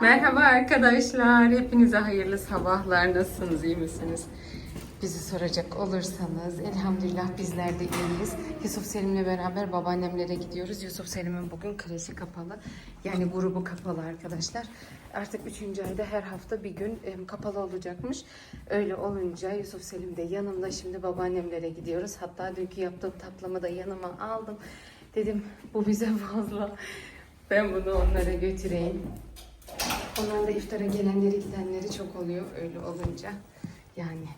Merhaba arkadaşlar. Hepinize hayırlı sabahlar. Nasılsınız? iyi misiniz? Bizi soracak olursanız elhamdülillah bizler de iyiyiz. Yusuf Selim'le beraber babaannemlere gidiyoruz. Yusuf Selim'in bugün kreşi kapalı. Yani grubu kapalı arkadaşlar. Artık 3. ayda her hafta bir gün kapalı olacakmış. Öyle olunca Yusuf Selim de yanımda şimdi babaannemlere gidiyoruz. Hatta dünkü yaptığım tatlımı da yanıma aldım. Dedim bu bize fazla. Ben bunu onlara götüreyim. Onların da iftara gelenleri gidenleri çok oluyor öyle olunca. Yani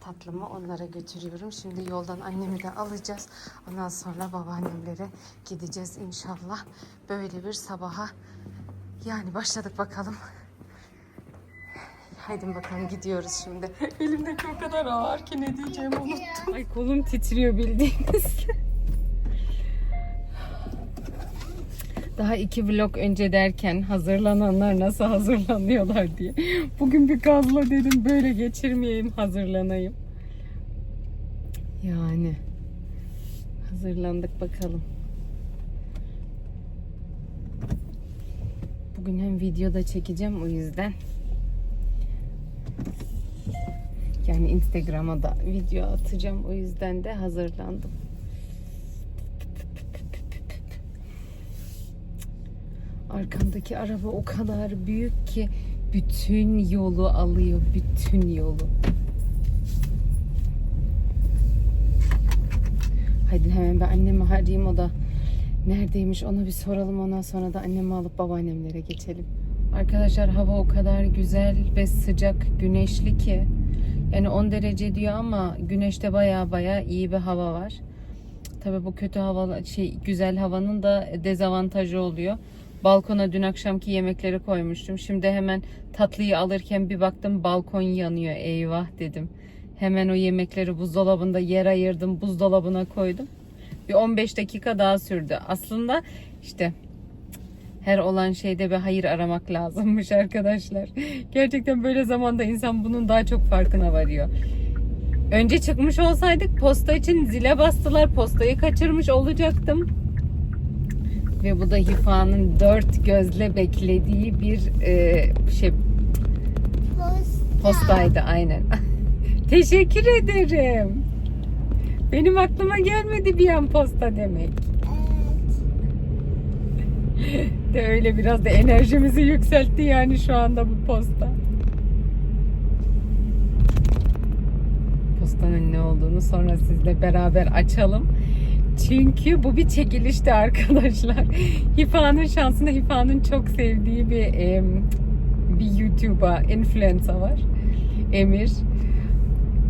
tatlımı onlara götürüyorum. Şimdi yoldan annemi de alacağız. Ondan sonra babaannemlere gideceğiz inşallah. Böyle bir sabaha yani başladık bakalım. Haydi bakalım gidiyoruz şimdi. Elimdeki o kadar ağır ki ne diyeceğimi unuttum. Ay kolum titriyor bildiğiniz. Daha iki vlog önce derken hazırlananlar nasıl hazırlanıyorlar diye. Bugün bir gazla dedim böyle geçirmeyeyim hazırlanayım. Yani hazırlandık bakalım. Bugün hem videoda çekeceğim o yüzden. Yani Instagram'a da video atacağım o yüzden de hazırlandım. Arkamdaki araba o kadar büyük ki bütün yolu alıyor, bütün yolu. Hadi hemen ben annemi arayayım o da neredeymiş ona bir soralım ondan sonra da annemi alıp babaannemlere geçelim. Arkadaşlar hava o kadar güzel ve sıcak, güneşli ki yani 10 derece diyor ama güneşte baya baya iyi bir hava var. Tabii bu kötü hava şey güzel havanın da dezavantajı oluyor. Balkona dün akşamki yemekleri koymuştum. Şimdi hemen tatlıyı alırken bir baktım balkon yanıyor. Eyvah dedim. Hemen o yemekleri buzdolabında yer ayırdım. Buzdolabına koydum. Bir 15 dakika daha sürdü. Aslında işte her olan şeyde bir hayır aramak lazımmış arkadaşlar. Gerçekten böyle zamanda insan bunun daha çok farkına varıyor. Önce çıkmış olsaydık posta için zile bastılar. Postayı kaçırmış olacaktım. Ve bu da Hifa'nın dört gözle beklediği bir e, şey postaydı aynen. Teşekkür ederim. Benim aklıma gelmedi bir an posta demek. De öyle biraz da enerjimizi yükseltti yani şu anda bu posta. Postanın ne olduğunu sonra sizle beraber açalım. Çünkü bu bir çekilişti arkadaşlar. Hifa'nın şansında Hifa'nın çok sevdiği bir em, bir YouTuber, influencer var. Emir.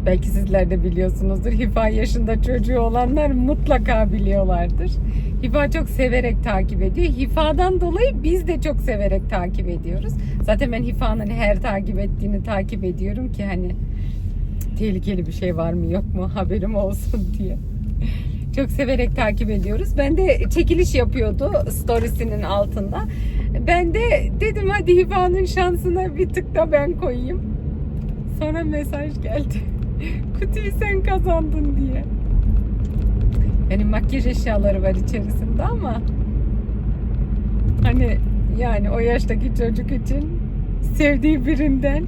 Belki sizler de biliyorsunuzdur. Hifa yaşında çocuğu olanlar mutlaka biliyorlardır. Hifa çok severek takip ediyor. Hifa'dan dolayı biz de çok severek takip ediyoruz. Zaten ben Hifa'nın her takip ettiğini takip ediyorum ki hani tehlikeli bir şey var mı yok mu haberim olsun diye. Çok severek takip ediyoruz. Ben de çekiliş yapıyordu storiesinin altında. Ben de dedim hadi Hifa'nın şansına bir tık da ben koyayım. Sonra mesaj geldi. Kutuyu sen kazandın diye. Benim makyaj eşyaları var içerisinde ama hani yani o yaştaki çocuk için sevdiği birinden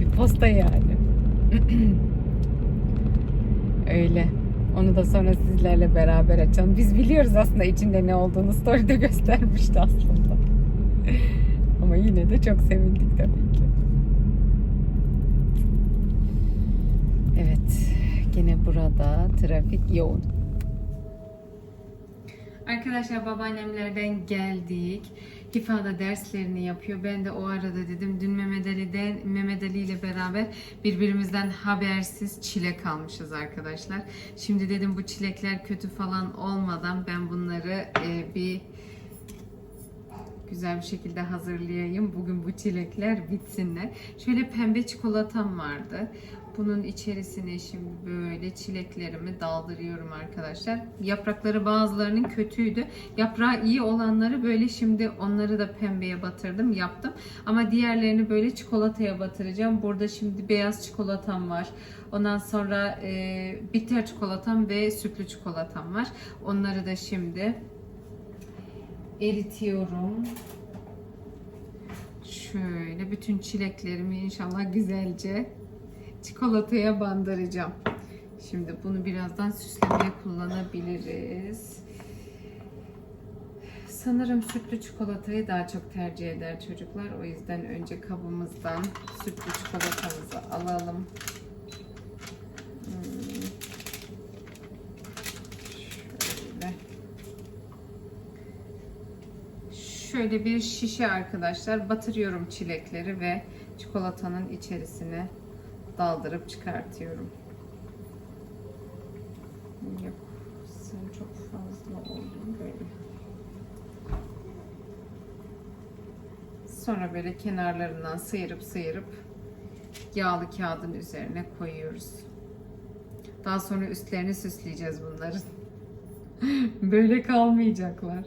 bir posta yani. Öyle. Onu da sonra sizlerle beraber açalım. Biz biliyoruz aslında içinde ne olduğunu. Story'de göstermişti aslında. Ama yine de çok sevindik tabii ki. Evet. Gene burada trafik yoğun. Arkadaşlar babaannemlerden geldik. Hifa da derslerini yapıyor. Ben de o arada dedim dün Mehmet Ali'den Mehmet Ali ile beraber birbirimizden habersiz çilek almışız arkadaşlar. Şimdi dedim bu çilekler kötü falan olmadan ben bunları e, bir güzel bir şekilde hazırlayayım. Bugün bu çilekler bitsinler. Şöyle pembe çikolatam vardı. Bunun içerisine şimdi böyle çileklerimi daldırıyorum arkadaşlar. Yaprakları bazılarının kötüydü. Yaprağı iyi olanları böyle şimdi onları da pembeye batırdım, yaptım. Ama diğerlerini böyle çikolataya batıracağım. Burada şimdi beyaz çikolatam var. Ondan sonra e, bitter çikolatam ve sütlü çikolatam var. Onları da şimdi eritiyorum. Şöyle bütün çileklerimi inşallah güzelce çikolataya bandıracağım. Şimdi bunu birazdan süslemeye kullanabiliriz. Sanırım sütlü çikolatayı daha çok tercih eder çocuklar. O yüzden önce kabımızdan sütlü çikolatamızı alalım. Hmm. Şöyle. Şöyle bir şişe arkadaşlar batırıyorum çilekleri ve çikolatanın içerisine daldırıp çıkartıyorum. Yok, sen çok fazla oldun böyle. Sonra böyle kenarlarından sıyırıp sıyırıp yağlı kağıdın üzerine koyuyoruz. Daha sonra üstlerini süsleyeceğiz bunların. böyle kalmayacaklar.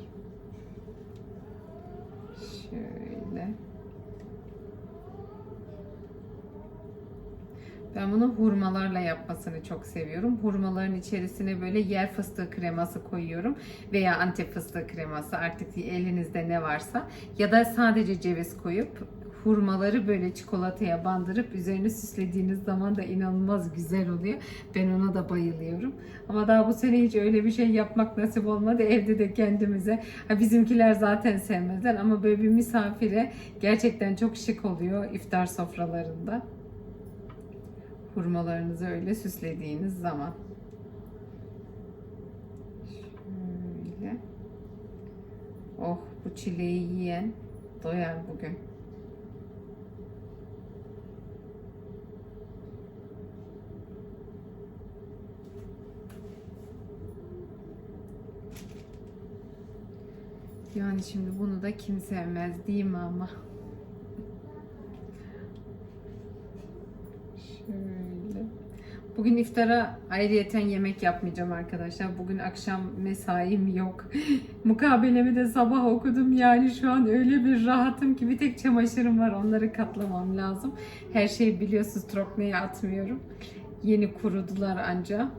Şöyle. Ben bunu hurmalarla yapmasını çok seviyorum. Hurmaların içerisine böyle yer fıstığı kreması koyuyorum veya antep fıstığı kreması artık elinizde ne varsa ya da sadece ceviz koyup hurmaları böyle çikolataya bandırıp üzerine süslediğiniz zaman da inanılmaz güzel oluyor. Ben ona da bayılıyorum. Ama daha bu sene hiç öyle bir şey yapmak nasip olmadı. Evde de kendimize. Ha bizimkiler zaten sevmezler ama böyle bir misafire gerçekten çok şık oluyor iftar sofralarında hurmalarınızı öyle süslediğiniz zaman. Şöyle. Oh bu çileği yiyen doyar bugün. Yani şimdi bunu da kim sevmez değil mi ama? Şöyle. Bugün iftara ayrıyeten yemek yapmayacağım arkadaşlar. Bugün akşam mesaim yok. Mukabelemi de sabah okudum. Yani şu an öyle bir rahatım ki bir tek çamaşırım var. Onları katlamam lazım. Her şeyi biliyorsunuz trokmeye atmıyorum. Yeni kurudular anca.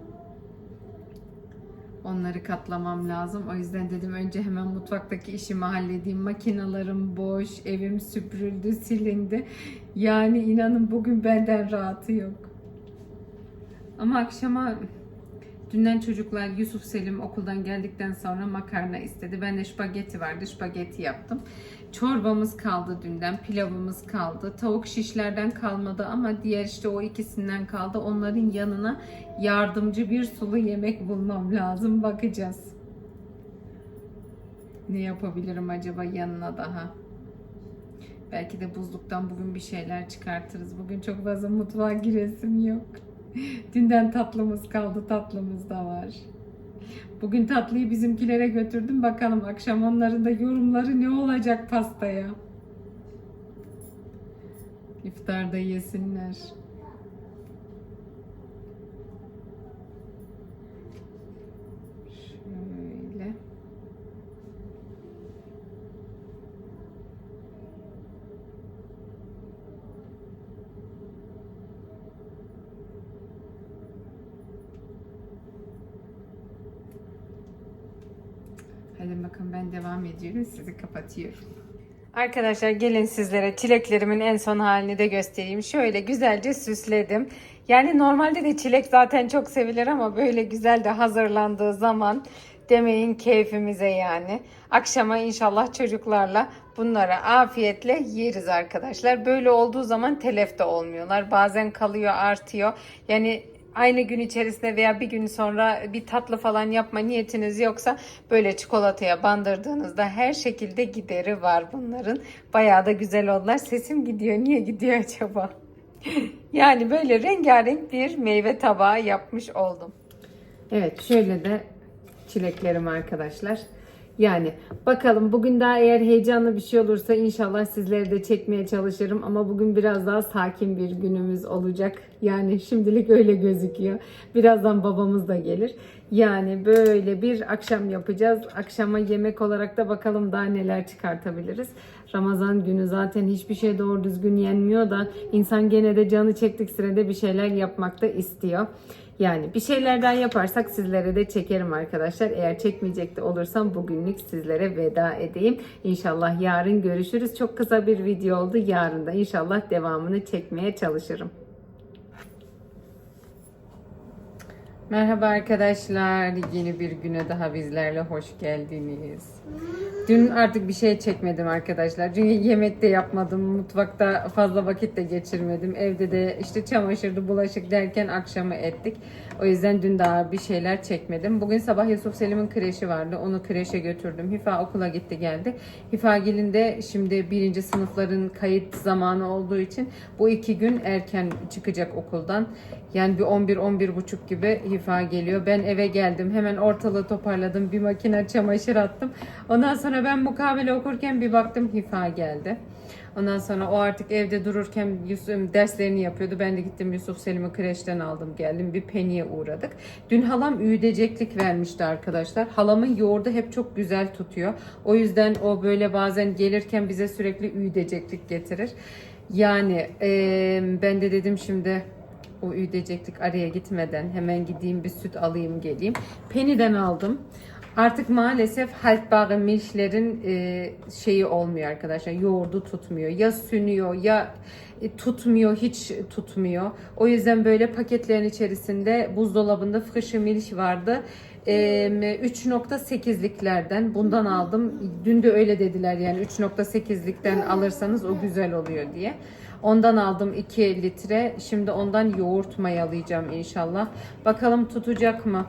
Onları katlamam lazım. O yüzden dedim önce hemen mutfaktaki işimi halledeyim. Makinalarım boş, evim süpürüldü, silindi. Yani inanın bugün benden rahatı yok. Ama akşama dünden çocuklar Yusuf Selim okuldan geldikten sonra makarna istedi. Ben de spagetti vardı, spagetti yaptım. Çorbamız kaldı dünden, pilavımız kaldı. Tavuk şişlerden kalmadı ama diğer işte o ikisinden kaldı. Onların yanına yardımcı bir sulu yemek bulmam lazım. Bakacağız. Ne yapabilirim acaba yanına daha? Belki de buzluktan bugün bir şeyler çıkartırız. Bugün çok fazla mutfağa giresim yok. Dünden tatlımız kaldı. Tatlımız da var. Bugün tatlıyı bizimkilere götürdüm. Bakalım akşam onların da yorumları ne olacak pastaya. İftarda yesinler. Şöyle. Hadi bakın ben devam ediyorum. Sizi kapatıyorum. Arkadaşlar gelin sizlere çileklerimin en son halini de göstereyim. Şöyle güzelce süsledim. Yani normalde de çilek zaten çok sevilir ama böyle güzel de hazırlandığı zaman demeyin keyfimize yani. Akşama inşallah çocuklarla bunları afiyetle yeriz arkadaşlar. Böyle olduğu zaman telef de olmuyorlar. Bazen kalıyor artıyor. Yani aynı gün içerisinde veya bir gün sonra bir tatlı falan yapma niyetiniz yoksa böyle çikolataya bandırdığınızda her şekilde gideri var bunların. Bayağı da güzel oldular. Sesim gidiyor. Niye gidiyor acaba? yani böyle rengarenk bir meyve tabağı yapmış oldum. Evet şöyle de çileklerim arkadaşlar. Yani bakalım bugün daha eğer heyecanlı bir şey olursa inşallah sizleri de çekmeye çalışırım. Ama bugün biraz daha sakin bir günümüz olacak. Yani şimdilik öyle gözüküyor. Birazdan babamız da gelir. Yani böyle bir akşam yapacağız. Akşama yemek olarak da bakalım daha neler çıkartabiliriz. Ramazan günü zaten hiçbir şey doğru düzgün yenmiyor da insan gene de canı çektik sırada bir şeyler yapmak da istiyor. Yani bir şeylerden yaparsak sizlere de çekerim arkadaşlar. Eğer çekmeyecek de olursam bugünlük sizlere veda edeyim. İnşallah yarın görüşürüz. Çok kısa bir video oldu. Yarın da inşallah devamını çekmeye çalışırım. Merhaba arkadaşlar. Yeni bir güne daha bizlerle hoş geldiniz. Dün artık bir şey çekmedim arkadaşlar. Çünkü yemek de yapmadım. Mutfakta fazla vakit de geçirmedim. Evde de işte çamaşırdı, bulaşık derken akşamı ettik. O yüzden dün daha bir şeyler çekmedim. Bugün sabah Yusuf Selim'in kreşi vardı. Onu kreşe götürdüm. Hifa okula gitti geldi. Hifa de şimdi birinci sınıfların kayıt zamanı olduğu için bu iki gün erken çıkacak okuldan. Yani bir 11-11 buçuk gibi Hifa geliyor. Ben eve geldim. Hemen ortalığı toparladım. Bir makine çamaşır attım. Ondan sonra ben mukabele okurken bir baktım Hifa geldi. Ondan sonra o artık evde dururken Yusuf derslerini yapıyordu. Ben de gittim Yusuf Selim'i kreşten aldım geldim. Bir peniye uğradık. Dün halam üyüdeceklik vermişti arkadaşlar. Halamın yoğurdu hep çok güzel tutuyor. O yüzden o böyle bazen gelirken bize sürekli üyüdeceklik getirir. Yani eee, ben de dedim şimdi o üyüdeceklik araya gitmeden hemen gideyim bir süt alayım geleyim. Peniden aldım. Artık maalesef haltbare milchlerin e, şeyi olmuyor arkadaşlar. Yoğurdu tutmuyor. Ya sünüyor ya e, tutmuyor, hiç tutmuyor. O yüzden böyle paketlerin içerisinde buzdolabında fışı milch vardı. E, 3.8'liklerden bundan aldım. Dün de öyle dediler yani 3.8'likten alırsanız o güzel oluyor diye. Ondan aldım 2 litre. Şimdi ondan yoğurt mayalayacağım inşallah. Bakalım tutacak mı?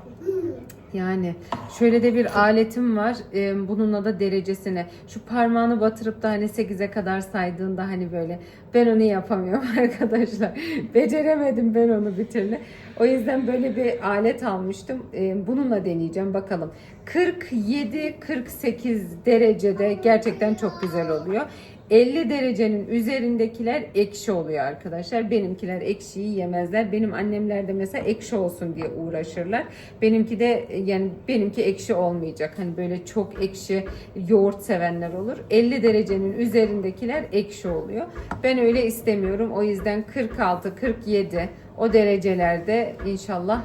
Yani şöyle de bir aletim var. Ee, bununla da derecesine. Şu parmağını batırıp da hani 8'e kadar saydığında hani böyle. Ben onu yapamıyorum arkadaşlar. Beceremedim ben onu bir türlü. O yüzden böyle bir alet almıştım. Ee, bununla deneyeceğim bakalım. 47-48 derecede gerçekten çok güzel oluyor. 50 derecenin üzerindekiler ekşi oluyor arkadaşlar. Benimkiler ekşiyi yemezler. Benim annemler de mesela ekşi olsun diye uğraşırlar. Benimki de yani benimki ekşi olmayacak. Hani böyle çok ekşi yoğurt sevenler olur. 50 derecenin üzerindekiler ekşi oluyor. Ben öyle istemiyorum. O yüzden 46 47 o derecelerde inşallah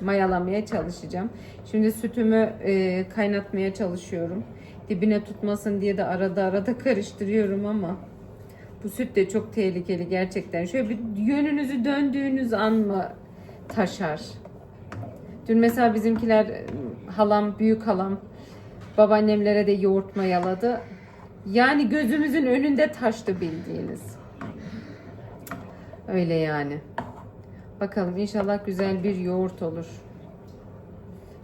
mayalamaya çalışacağım. Şimdi sütümü e, kaynatmaya çalışıyorum. Dibine tutmasın diye de arada arada karıştırıyorum ama bu süt de çok tehlikeli gerçekten. Şöyle bir yönünüzü döndüğünüz an mı taşar? Dün mesela bizimkiler halam, büyük halam babaannemlere de yoğurt mayaladı. Yani gözümüzün önünde taştı bildiğiniz. Öyle yani. Bakalım inşallah güzel bir yoğurt olur.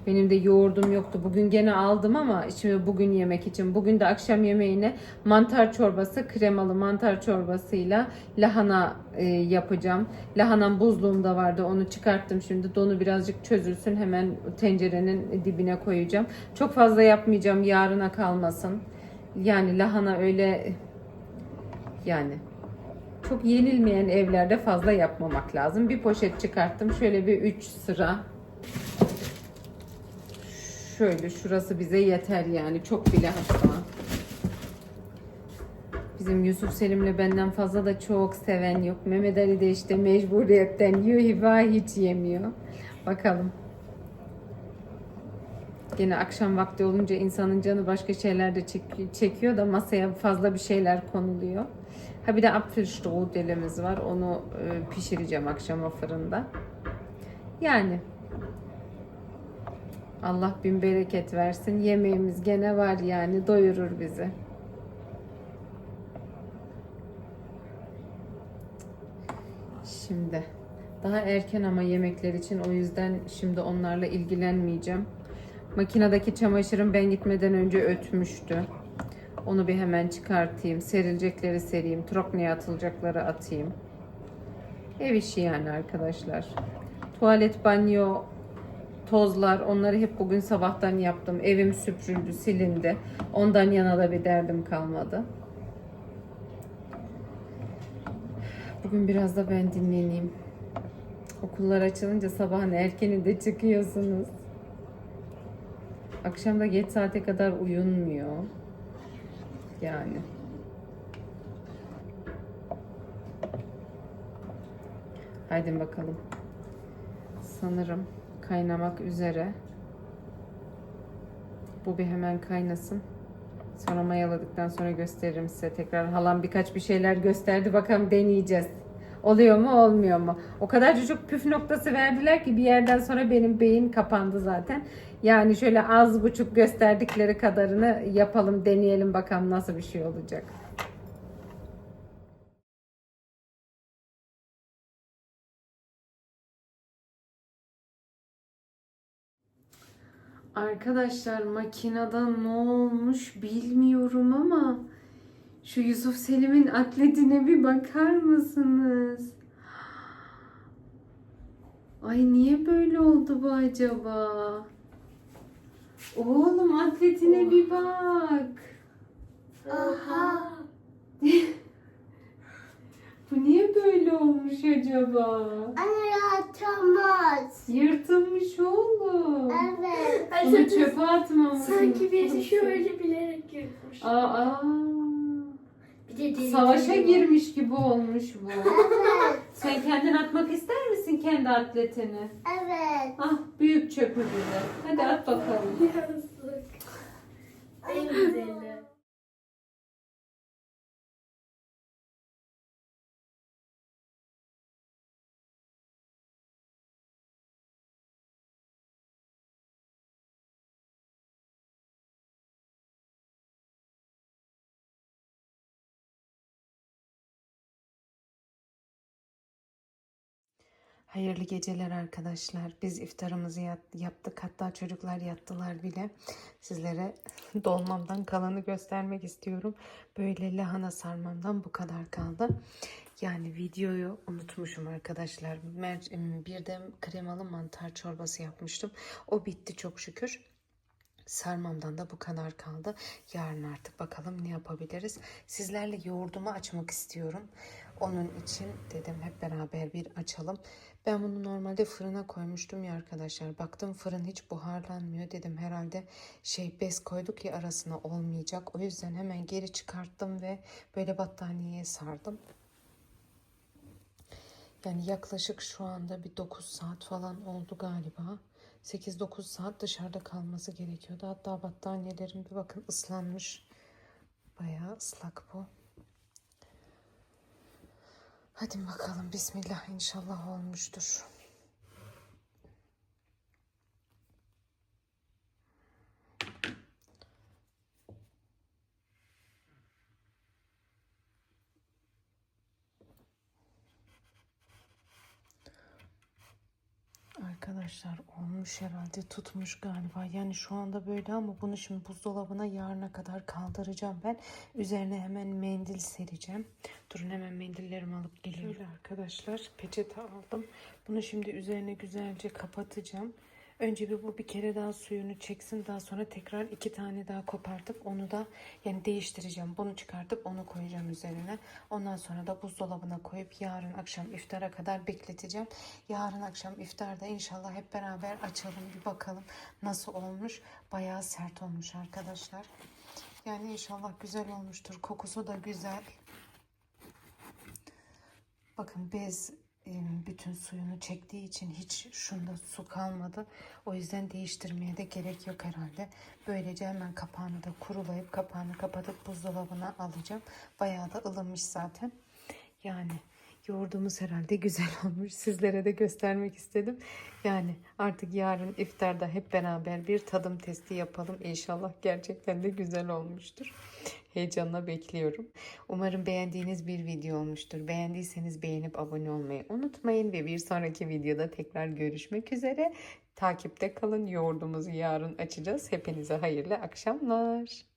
Benim de yoğurdum yoktu. Bugün gene aldım ama şimdi bugün yemek için. Bugün de akşam yemeğine mantar çorbası, kremalı mantar çorbasıyla lahana e, yapacağım. Lahanam buzluğumda vardı. Onu çıkarttım şimdi. Donu birazcık çözülsün. Hemen tencerenin dibine koyacağım. Çok fazla yapmayacağım. Yarına kalmasın. Yani lahana öyle yani çok yenilmeyen evlerde fazla yapmamak lazım. Bir poşet çıkarttım. Şöyle bir 3 sıra Şöyle şurası bize yeter yani. Çok bile hatta. Bizim Yusuf Selim'le benden fazla da çok seven yok. Mehmet Ali de işte mecburiyetten yiyor. Hiba hiç yemiyor. Bakalım. Gene akşam vakti olunca insanın canı başka şeyler de çek- çekiyor da masaya fazla bir şeyler konuluyor. Ha bir de Apfelstrudel'imiz var. Onu e, pişireceğim akşama fırında. Yani Allah bin bereket versin. Yemeğimiz gene var yani doyurur bizi. Şimdi daha erken ama yemekler için o yüzden şimdi onlarla ilgilenmeyeceğim. Makinedeki çamaşırım ben gitmeden önce ötmüştü. Onu bir hemen çıkartayım. Serilecekleri sereyim. Trokneye atılacakları atayım. Ev işi yani arkadaşlar. Tuvalet, banyo, tozlar onları hep bugün sabahtan yaptım. Evim süpürüldü, silindi. Ondan yana da bir derdim kalmadı. Bugün biraz da ben dinleneyim. Okullar açılınca sabahın erkeninde çıkıyorsunuz. Akşam da geç saate kadar uyunmuyor. Yani. Haydi bakalım. Sanırım kaynamak üzere. Bu bir hemen kaynasın. Sonra mayaladıktan sonra gösteririm size tekrar. Halam birkaç bir şeyler gösterdi. Bakalım deneyeceğiz. Oluyor mu olmuyor mu? O kadar çocuk püf noktası verdiler ki bir yerden sonra benim beyin kapandı zaten. Yani şöyle az buçuk gösterdikleri kadarını yapalım deneyelim bakalım nasıl bir şey olacak. Arkadaşlar makinede ne olmuş bilmiyorum ama şu Yusuf Selim'in atletine bir bakar mısınız? Ay niye böyle oldu bu acaba? Oğlum atletine bir bak. Aha. Bu niye böyle olmuş acaba? Anne yatamaz. Yırtılmış oğlum. Evet. Bunu çöpe atmamışsın. Sanki birisi şöyle bilerek yırtmış. Aa, Bir de deli savaşa deli var. girmiş gibi olmuş bu. Evet. Sen kendin atmak ister misin kendi atletini? Evet. Ah büyük çöpü bize. Hadi at bakalım. Yazık. En güzeli. Hayırlı geceler arkadaşlar. Biz iftarımızı yaptık. Hatta çocuklar yattılar bile. Sizlere dolmamdan kalanı göstermek istiyorum. Böyle lahana sarmamdan bu kadar kaldı. Yani videoyu unutmuşum arkadaşlar. Bir de kremalı mantar çorbası yapmıştım. O bitti çok şükür. Sarmamdan da bu kadar kaldı. Yarın artık bakalım ne yapabiliriz. Sizlerle yoğurdumu açmak istiyorum. Onun için dedim hep beraber bir açalım. Ben bunu normalde fırına koymuştum ya arkadaşlar. Baktım fırın hiç buharlanmıyor. Dedim herhalde şey bez koyduk ya arasına olmayacak. O yüzden hemen geri çıkarttım ve böyle battaniyeye sardım. Yani yaklaşık şu anda bir 9 saat falan oldu galiba. 8-9 saat dışarıda kalması gerekiyordu. Hatta battaniyelerim bir bakın ıslanmış. Bayağı ıslak bu. Hadi bakalım bismillah inşallah olmuştur. Arkadaşlar olmuş herhalde tutmuş galiba. Yani şu anda böyle ama bunu şimdi buzdolabına yarına kadar kaldıracağım ben. Üzerine hemen mendil sereceğim. Durun hemen mendillerimi alıp geliyorum. Şöyle arkadaşlar peçete aldım. Bunu şimdi üzerine güzelce kapatacağım. Önce bir bu bir kere daha suyunu çeksin. Daha sonra tekrar iki tane daha kopartıp onu da yani değiştireceğim. Bunu çıkartıp onu koyacağım üzerine. Ondan sonra da buzdolabına koyup yarın akşam iftara kadar bekleteceğim. Yarın akşam iftarda inşallah hep beraber açalım bir bakalım nasıl olmuş. Bayağı sert olmuş arkadaşlar. Yani inşallah güzel olmuştur. Kokusu da güzel. Bakın bez bütün suyunu çektiği için hiç şunda su kalmadı. O yüzden değiştirmeye de gerek yok herhalde. Böylece hemen kapağını da kurulayıp kapağını kapatıp buzdolabına alacağım. Bayağı da ılımış zaten. Yani yoğurdumuz herhalde güzel olmuş. Sizlere de göstermek istedim. Yani artık yarın iftarda hep beraber bir tadım testi yapalım. İnşallah gerçekten de güzel olmuştur. Heyecanla bekliyorum. Umarım beğendiğiniz bir video olmuştur. Beğendiyseniz beğenip abone olmayı unutmayın ve bir sonraki videoda tekrar görüşmek üzere. Takipte kalın. Yoğurdumuzu yarın açacağız. Hepinize hayırlı akşamlar.